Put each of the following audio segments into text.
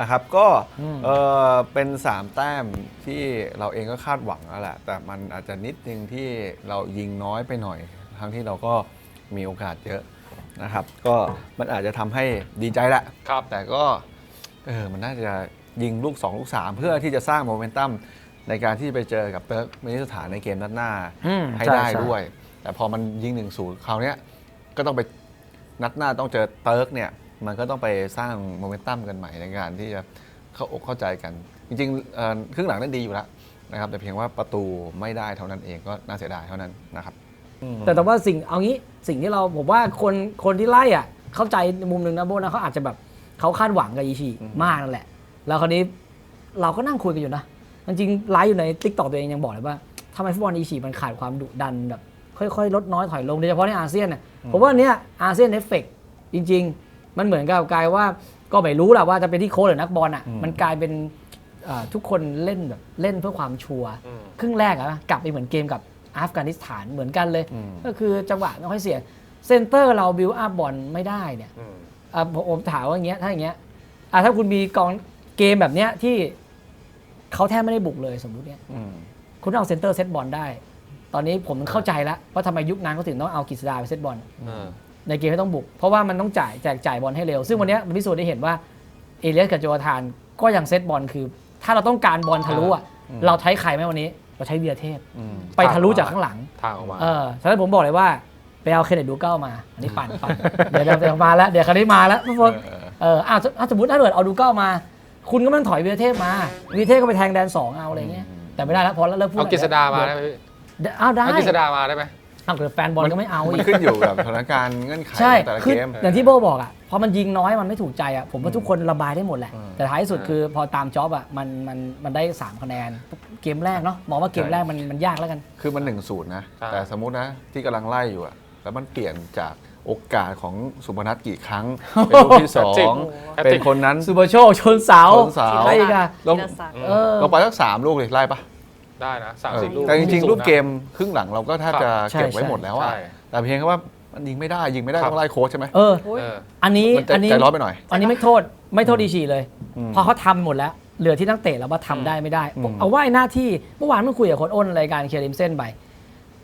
นะครับก็อืมเออเป็น 3 แต้มที่เราเองก็คาดหวังแล้วแหละแต่มันอาจจะนิดนึงที่เรายิงน้อยไปหน่อย ทั้งที่เราก็มีโอกาสเยอะนะครับก็มันอาจจะทำให้ดีใจแหละครับ แต่ก็เออมันน่าจะยิงลูก 2 ลูก 3 เพื่อที่จะสร้างโมเมนตัมในการที่ไปเจอกับเติร์กเมนิสถานในเกมนัดหน้าอืมให้ใช่ได้ใช่ ด้วย แต่พอมันยิง1นศูนย์คราวเนี้ยก็ต้องไปนัดหน้าต้องเจอเติร์กเนี่ย มันก็ต้องไปสร้างโมเมนตัมกันใหม่ในการที่จะเข้าอกเข้าใจกัน จริงๆเอ่อครึ่งหลังนั้นดีอยู่แล้วนะครับ แต่เพียงว่าประตูไม่ได้เท่านั้นเองก็น่าเสียดายเท่านั้นนะครับแต่แต่ว่าสิ่งเอางี้สิ่งที่เราผมว่าคนคนที่ไล่อะเข้าใจมุมหนึ่งนะโบนะเขาอาจจะแบบเขาคาดหวังกับอีชีมากนั่นแหละ แล้วคราวนี้เราก็นั่งคุยกันอยู่นะจริงๆไลฟ์อยู่ในทิกตอกตัวเองยังบอกเลยว่าทำไมฟุตบอลอีชีมันขาดความดุดันแบบค่อยๆ ลดน้อยถอยลงโดยเฉพาะในอาเซียนน่ะผมว่าเนี้ยอาเซียนเอฟเฟกจริง ๆ มันเหมือนกับกลายว่าก็ไม่รู้แหละว่าจะเป็นที่โค้ชหรือนักบอลอะอืมมันกลายเป็นเอ่อทุกคนเล่นแบบเล่นเพื่อความชัวร์อืมครึ่งแรกอะกลับไปเหมือนเกมกับอัฟกานิสถานเหมือนกันเลยอืมก็คือจังหวะไม่ค่อยเสียเซนเตอร์เราบิวอัพบอลไม่ได้เนี่ยอืมอะผมผมถามว่าอย่างเงี้ยถ้าอย่างเงี้ยอะถ้าคุณมีกองเกมแบบเนี้ยที่เขาแทบไม่ได้บุกเลยสมมุติเนี่ยอืมคุณเอาเซนเตอร์เซตบอลได้ ตอนนี้ผมเข้าใจแล้วว่าทำไมยุคนั้นเขาถึงต้องเอากฤษดาไปเซตบอลเออ ในเกมที่ต้องบุก เพราะว่ามันต้องจ่ายแจกจ่ายบอลให้เร็ว ซึ่งวันเนี้ยมันพิสูจน์ได้เห็นว่าเอเลียสกับโจวาธานก็ยังเซตบอลคือ ถ้าเราต้องการบอลทะลุอะเราใช้ใครไหมวันนี้ เราใช้เวียเทพอืมไปทะลุจากข้างหลังทางออกมาเออฉะนั้นผมบอกเลยว่าไปเอาเคนเนตดูเก้ามา อันนี้ปั่นปั่นเดี๋ยวเดี๋ยวเดี๋ยวมาแล้วเดี๋ยวคราวนี้มาแล้วทุกคนเออเอออะอะสมมติถ้าเกิดเอาดูเก้ามา คุณก็ไม่ต้องถอยวีรเทพมาวีรเทพก็ไปแทงแดนสองเอาอะไรเงี้ยแต่ไม่ได้แล้วพอแล้วเลิกพูดเอากฤษดามาได้ไหมพี่เดี๋ยวเอาได้เอากฤษดามาได้ไหม เอาเกิดแฟนบอลก็ไม่เอามันอีกขึ้นอยู่กับสถานการณ์เงื่อนไขใช่ของแต่ละคือเกมอย่างที่โบบอกอะ พอมันยิงน้อยมันไม่ถูกใจอะ ผมว่าทุกคนระบายได้หมดแหละ อืมแต่ท้ายสุดคือพอตามจ็อบอะ มันมันมันได้ 3 คะแนน เกมแรกเนาะ มองว่าเกมแรกมันมันยากแล้วกัน คือมันหนึ่งศูนย์นะอ่าแต่สมมุตินะ ที่กำลังไล่อยู่อะแล้วมันเปลี่ยนจากโอกาสของสุพนัทกี่ครั้ง เป็นลูกที่สอแฮตทริกงแฮตทริก เป็นคนนั้น ซูเปอร์โชคชนเสาชนเสา อะไรอีกอะลงธีรศักดิ์ เออเราไปสักสามลูกเลยไล่ปะ ได้นะสามเออสี่ลูกแต่จริงสูๆลูกนะเกมครึ่งหลังเราก็แทบจะใช่เก็บไว้ใช่หมดแล้วอะใช่แต่เพียงแค่ว่ามันยิงไม่ได้ยิงไม่ได้ครับต้องไล่โค้ชใช่ไหมเออโอ้ยเอออันนี้มันใจอันนี้ใจร้อนไปหน่อย อันนี้ไม่โทษไม่โทษดีชีเลยอืมพอเขาทำหมดแล้ว เหลือที่นักเตะแล้วว่าทำได้ไม่ได้อืมเอาว่าไอ้หน้าที่เมื่อวานเพิ่งคุยกับโค้ชอ้นรายการเคลียร์ริมเส้นไป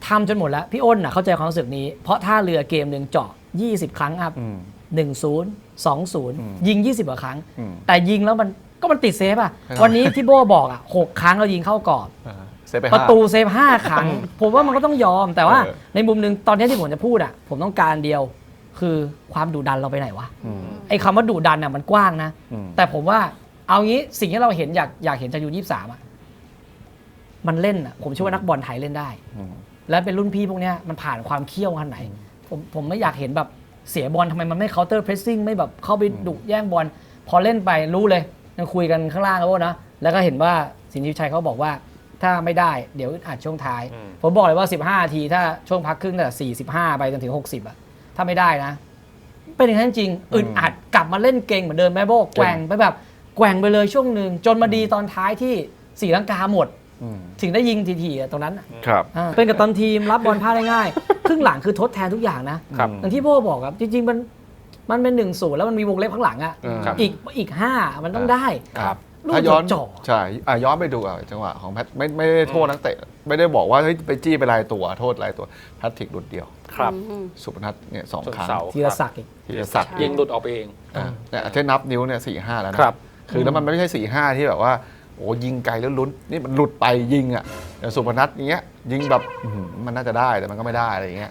ทำจนหมดแล้ว พี่อ้นน่ะเข้าใจความรู้สึกนี้ เพราะถ้าเรือเกมหนึ่งเจาะ 20 ครั้งอัพอืมหนึ่งศูนย์สองศูนย์อืมยิง 20กว่าครั้งอืมแต่ยิงแล้วมัน ก็มันติดเซฟอะครับวันนี้ที่โบบอกอะหกครั้งเรายิงเข้ากรอบอ่าเซฟไปปห้าระตูเซฟห้าครั้ง ผมว่ามันก็ต้องยอม แต่ว่าเออในมุมหนึ่งตอนนี้ที่ผมจะพูดอะ ผมต้องการเดียวคือความดุดันเราไปไหนวะอืมไอ้คำว่าดุดันอะมันกว้างนะอืมแต่ผมว่าเอางี้สิ่งที่เราเห็นอยากอยากเห็นจากยูยี่สามอะมันเล่นอะผมเชื่อว่านักบอลไทยเล่นได้อืมและเป็นรุ่นพี่พวกเนี้ยมันผ่านความเคี่ยวขนาดไหน ผมผมไม่อยากเห็นแบบเสียบอลทำไมมันไม่ counter pressing ไม่แบบเข้าไปดุแย่งบอลพอเล่นไปรู้เลย ยังคุยกันข้างล่างแล้วนะแล้วก็เห็นว่าสินทิชัยเขาบอกว่าถ้าไม่ได้เดี๋ยวอึดอัดช่วงท้าย อืม ผมบอกเลยว่า 15นาทีถ้าช่วงพักครึ่งตั้งแต่45 ไปจนถึง 60อะถ้าไม่ได้นะ เป็นอย่างนั้นจริงอึดอัดกลับมาเล่นเก่งเหมือนเดิมแม่โบแกว่งไปแบบแกว่งไปเลยช่วงหนึ่งจนมาดีตอนท้ายที่สี่ลังกาหมดอืมถึงได้ยิงทีๆอะตรงนั้นอะครับ อ่าเป็นกับตันทีมรับบอลพลาดได้ง่าย ครึ่งหลังคือทดแทนทุกอย่างนะ ครับ อย่างที่โบบอกครับ จริง ๆ มัน มันเป็นหนึ่งศูนย์แล้วมันมีวงเล็บข้างหลังอะอืมครับ อีกอีกห้ามันต้องได้ครับ ลูกถ้าย้อนจ่อใช่อะย้อนไปดูอะจังหวะของแพทไม่ไม่ได้โทษนักเตะ ไม่ได้บอกว่าเฮ้ยไปจี้ไปลายตัวโทษลายตัวแพทริกหลุดเดียว ครับอืม สุพนัทเนี่ยสองชนครั้งเสาธีรศักดิ์อีก ธีรศักดิ์ยิงหลุดออกไปเอง อะเนี่ยถ้านับนิ้วเนี่ยสี่ห้าแล้วนะครับ คือแล้วมันไม่ใช่สี่ห้าที่แบบว่าโอ้ยิงไกลแล้วลุ้นนี่มันหลุดไปยิงอะอย่างสุพนัทอย่างเงี้ยยิงแบบอื้อหือมันน่าจะได้แต่มันก็ไม่ได้อะไรอย่างเงี้ย